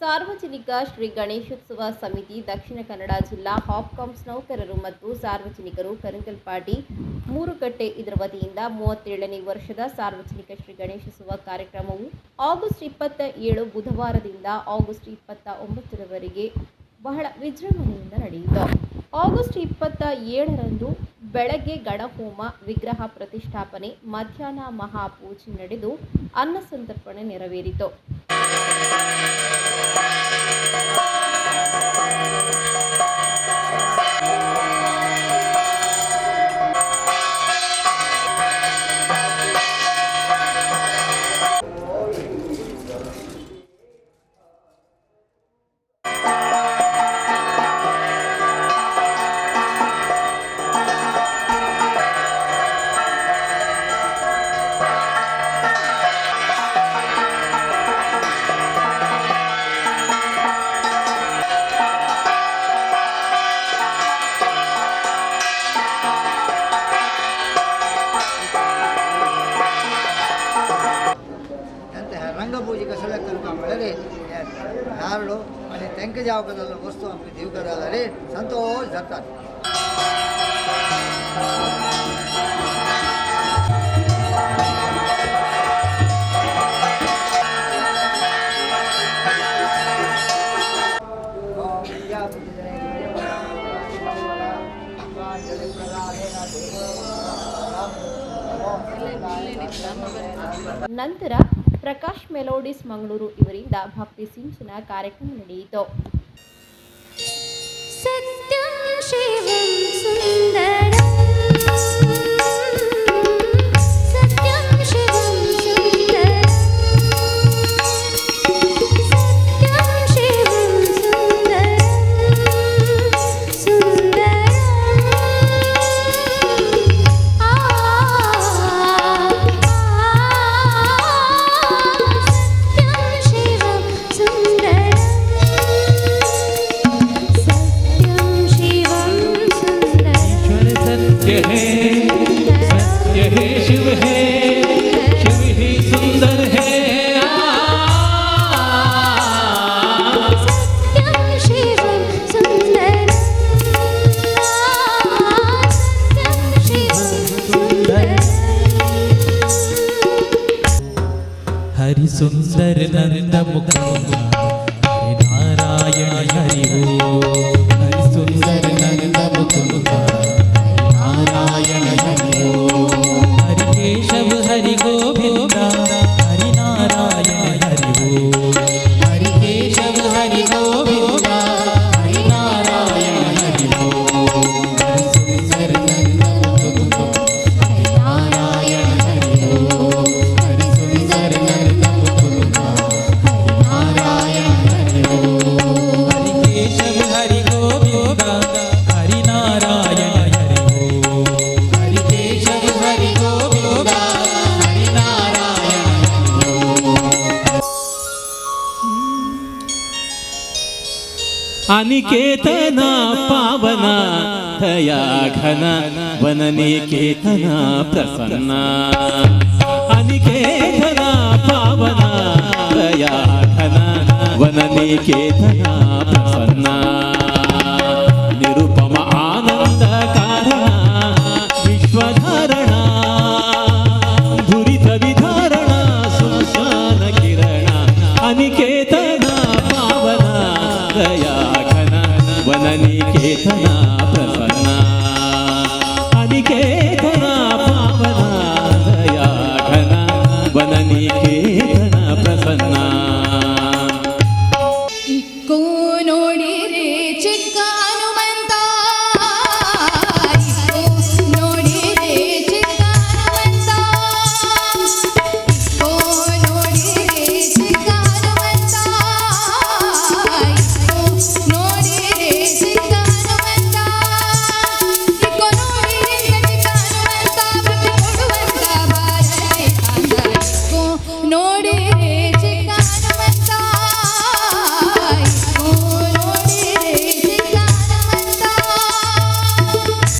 ಸಾರ್ವಜನಿಕ ಶ್ರೀ ಗಣೇಶೋತ್ಸವ ಸಮಿತಿ ದಕ್ಷಿಣ ಕನ್ನಡ ಜಿಲ್ಲಾ ಹಾಪ್ಕಾಮ್ಸ್ ನೌಕರರು ಮತ್ತು ಸಾರ್ವಜನಿಕರು ಕರಂಕಲ್ಪಾಟಿ ಮೂರುಕಟ್ಟೆ ಇದರ ವತಿಯಿಂದ ಮೂವತ್ತೇಳನೇ ವರ್ಷದ ಸಾರ್ವಜನಿಕ ಶ್ರೀ ಗಣೇಶೋತ್ಸವ ಕಾರ್ಯಕ್ರಮವು ಆಗಸ್ಟ್ ಇಪ್ಪತ್ತ ಏಳು ಬುಧವಾರದಿಂದ ಆಗಸ್ಟ್ ಇಪ್ಪತ್ತ ಒಂಬತ್ತರವರೆಗೆ ಬಹಳ ವಿಜೃಂಭಣೆಯಿಂದ ನಡೆಯಿತು. ಆಗಸ್ಟ್ ಇಪ್ಪತ್ತ ಏಳರಂದು ಬೆಳಗ್ಗೆ ಗಣಹೋಮ ವಿಗ್ರಹ ಪ್ರತಿಷ್ಠಾಪನೆ, ಮಧ್ಯಾಹ್ನ ಮಹಾಪೂಜೆ ನಡೆದು ಅನ್ನ ಸಂತರ್ಪಣೆ ನೆರವೇರಿತು. Palmas! ಜಾವಕದಲ್ಲ ವಸ್ತು ಆಮಕ್ಕೆ ದೇವಕದಲ್ಲರಿ ಸಂತೋಷ ಜರ್ತಾರೆ ನಂತರ ಪ್ರಕಾಶ್ ಮೆಲೋಡಿಸ್ ಮಂಗಳೂರು ಇವರಿಂದ ಭಕ್ತಿ ಸಿಂಚನ ಕಾರ್ಯಕ್ರಮ ನಡೆಯಿತು. हरि सुंदर नंद मुकुंद हरि नारायण हरि ओ నికేతన పావన దయాఘన వన నికేతన ప్రసన్న అనికేతన పావన దయాఘన వన ప్రసన్న నిరుపమ వననికేతనా ప్రసన్న అనికేతనా పావన దయాఘన వననికేతన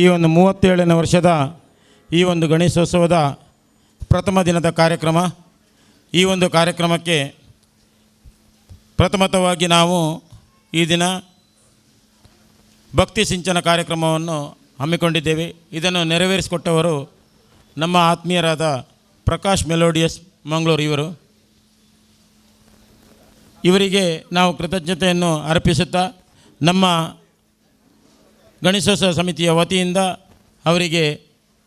ಈ ಒಂದು ಮೂವತ್ತೇಳನೇ ವರ್ಷದ ಈ ಒಂದು ಗಣೇಶೋತ್ಸವದ ಪ್ರಥಮ ದಿನದ ಕಾರ್ಯಕ್ರಮ. ಈ ಒಂದು ಕಾರ್ಯಕ್ರಮಕ್ಕೆ ಪ್ರಥಮತವಾಗಿ ನಾವು ಈ ದಿನ ಭಕ್ತಿ ಸಿಂಚನ ಕಾರ್ಯಕ್ರಮವನ್ನು ಹಮ್ಮಿಕೊಂಡಿದ್ದೇವೆ. ಇದನ್ನು ನೆರವೇರಿಸಿಕೊಟ್ಟವರು ನಮ್ಮ ಆತ್ಮೀಯರಾದ ಪ್ರಕಾಶ್ ಮೆಲೋಡಿಯಸ್ ಮಂಗಳೂರು ಇವರು. ಇವರಿಗೆ ನಾವು ಕೃತಜ್ಞತೆಯನ್ನು ಅರ್ಪಿಸುತ್ತಾ ನಮ್ಮ ಗಣೇಶೋತ್ಸವ ಸಮಿತಿಯ ವತಿಯಿಂದ ಅವರಿಗೆ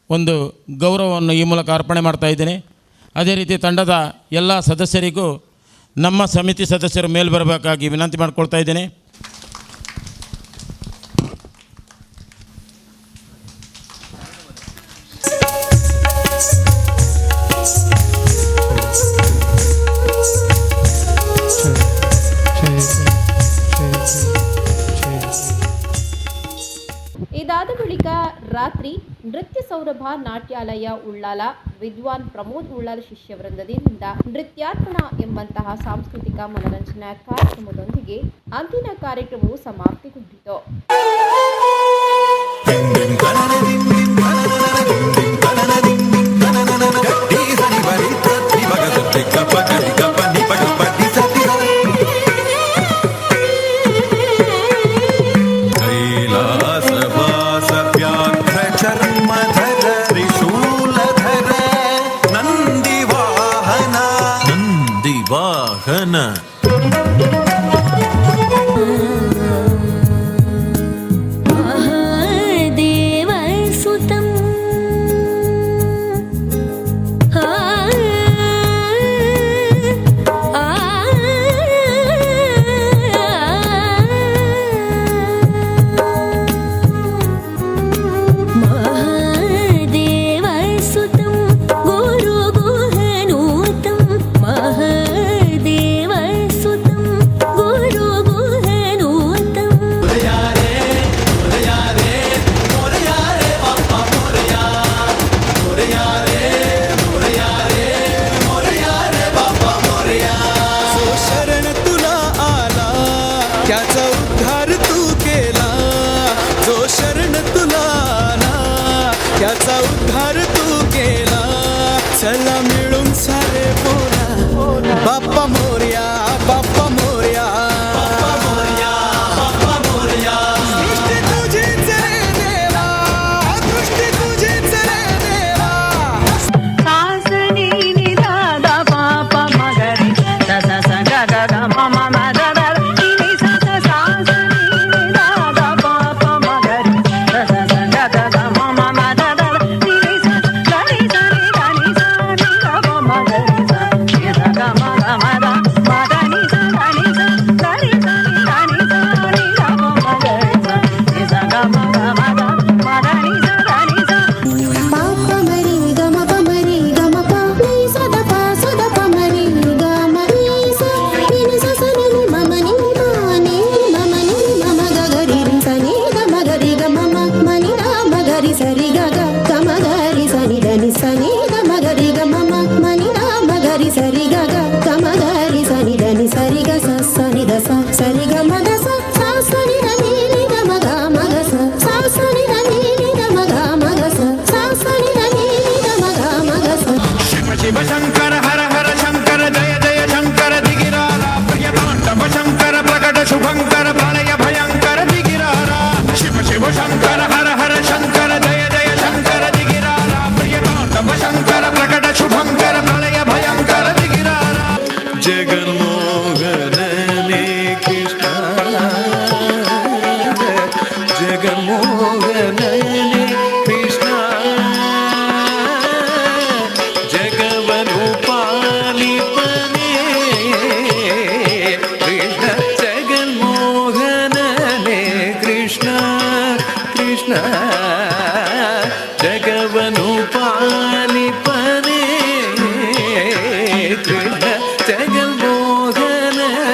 ಒಂದು ಗೌರವವನ್ನು ಈ ಮೂಲಕ ಅರ್ಪಣೆ ಮಾಡ್ತಾ ಇದ್ದೇನೆ. ಅದೇ ರೀತಿ ತಂಡದ ಎಲ್ಲ ಸದಸ್ಯರಿಗೂ ನಮ್ಮ ಸಮಿತಿ ಸದಸ್ಯರು ಮೇಲೆ ಬರಬೇಕಾಗಿ ವಿನಂತಿ ಮಾಡಿಕೊಳ್ತಾ ಇದ್ದೇನೆ. ರಾತ್ರಿ ನೃತ್ಯ ಸೌರಭ ನಾಟ್ಯಾಲಯ ಉಳ್ಳಾಲ ವಿದ್ವಾನ್ ಪ್ರಮೋದ್ ಉಳ್ಳಾಲ ಶಿಷ್ಯ ಶಿಷ್ಯವೃಂದದಿಂದ ನೃತ್ಯಾರ್ಪಣ ಎಂಬಂತಹ ಸಾಂಸ್ಕೃತಿಕ ಮನರಂಜನಾ ಕಾರ್ಯಕ್ರಮದೊಂದಿಗೆ ಅಂದಿನ ಕಾರ್ಯಕ್ರಮವು ಸಮಾಪ್ತಿಗೊಂಡಿತು. Ana.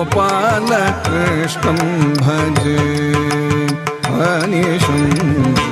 गोपालकृष्णं भजे अनिशम्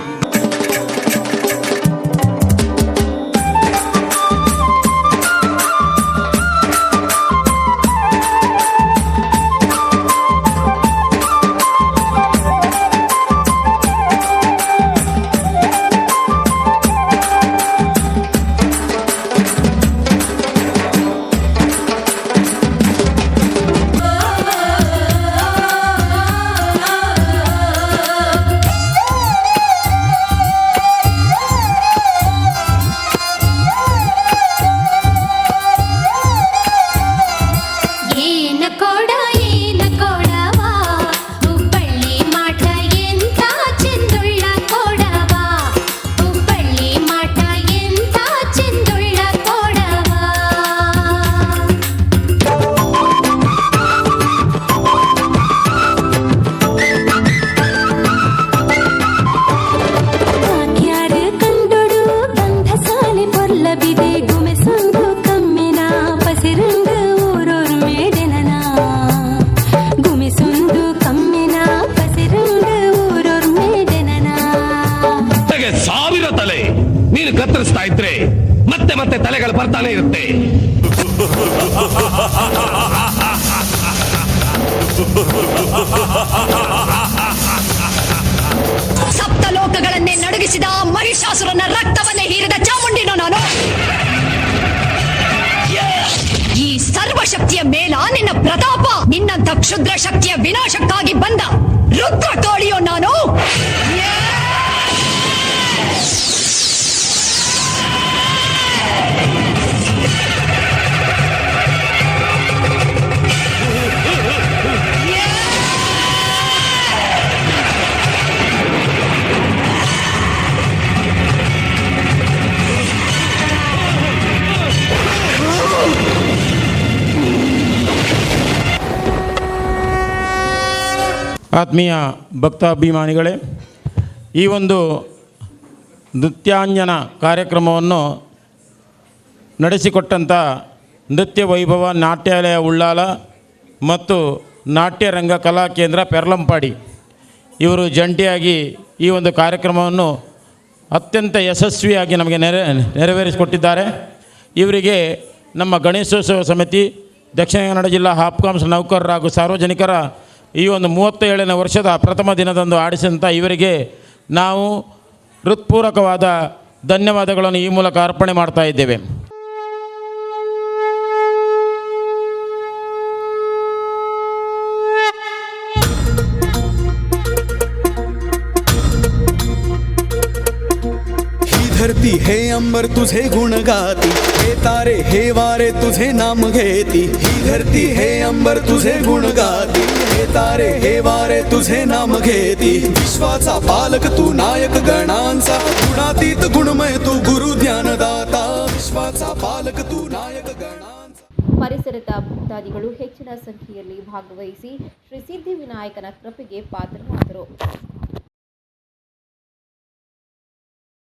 ಸಾವಿರ ತಲೆ. ನೀನು ಕತ್ತರಿಸ್ತಾ ಇದ್ರೆ ಮತ್ತೆ ಮತ್ತೆ ತಲೆಗಳು ಬರ್ತಾನೆ ಇರುತ್ತೆ. ಸಪ್ತ ಲೋಕಗಳನ್ನೇ ನಡುಗಿಸಿದ ಮಹಿಷಾಸುರನ ರಕ್ತವನ್ನೇ ಹೀರಿದ ಚಾಮುಂಡಿನೋ ನಾನು. ಈ ಸರ್ವಶಕ್ತಿಯ ಮೇಲ ನಿನ್ನ ಪ್ರತಾಪ ನಿನ್ನಂತ ಕ್ಷುದ್ರ ಶಕ್ತಿಯ ವಿನಾಶಕ್ಕಾಗಿ ಬಂದ ರುದ್ರ ತೋಳಿಯೋ ನಾನು. ಆತ್ಮೀಯ ಭಕ್ತಾಭಿಮಾನಿಗಳೇ, ಈ ಒಂದು ನೃತ್ಯಾಂಜನ ಕಾರ್ಯಕ್ರಮವನ್ನು ನಡೆಸಿಕೊಟ್ಟಂಥ ನೃತ್ಯ ವೈಭವ ನಾಟ್ಯಾಲಯ ಉಳ್ಳಾಲ ಮತ್ತು ನಾಟ್ಯರಂಗ ಕಲಾ ಕೇಂದ್ರ ಪೆರ್ಲಂಪಾಡಿ, ಇವರು ಜಂಟಿಯಾಗಿ ಈ ಒಂದು ಕಾರ್ಯಕ್ರಮವನ್ನು ಅತ್ಯಂತ ಯಶಸ್ವಿಯಾಗಿ ನಮಗೆ ನೆರೆ, ನೆರವೇರಿಸಿಕೊಟ್ಟಿದ್ದಾರೆ. ಇವರಿಗೆ ನಮ್ಮ ಗಣೇಶೋತ್ಸವ ಸಮಿತಿ, ದಕ್ಷಿಣ ಕನ್ನಡ ಜಿಲ್ಲಾ ಹಾಪ್ಕಾಮ್ಸ್ ನೌಕರರು ಹಾಗೂ ಸಾರ್ವಜನಿಕರ ಈ ಒಂದು ಮೂವತ್ತೇಳನೇ ವರ್ಷದ ಪ್ರಥಮ ದಿನದಂದು ಆಡಿಸಿದಂಥ ಇವರಿಗೆ ನಾವು ಹೃತ್ಪೂರ್ವಕವಾದ ಧನ್ಯವಾದಗಳನ್ನು ಈ ಮೂಲಕ ಅರ್ಪಣೆ ಮಾಡ್ತಾ ಇದ್ದೇವೆ. धरती हे अंबर तुझे गुण गाती हे तारे हे वारे तुझे नाम घेती ही धरती हे अंबर तुझे गुण गाती हे तारे हे वारे तुझे नाम घेती विश्वाचा पालक तू नायक गणांचा गुणातीत गुणमय तू गुरु ज्ञानदाता विश्वाचा पालक तू नायक गणांचा ಪರಿಸರದ ಭಕ್ತಾದಿಗಳು ಹೆಚ್ಚಿನ ಸಂಖ್ಯೆಯಲ್ಲಿ ಭಾಗವಹಿಸಿ ಶ್ರೀ ಸಿದ್ಧಿವಿನಾಯಕನ ಕೃಪೆಗೆ ಪಾತ್ರರಾದರು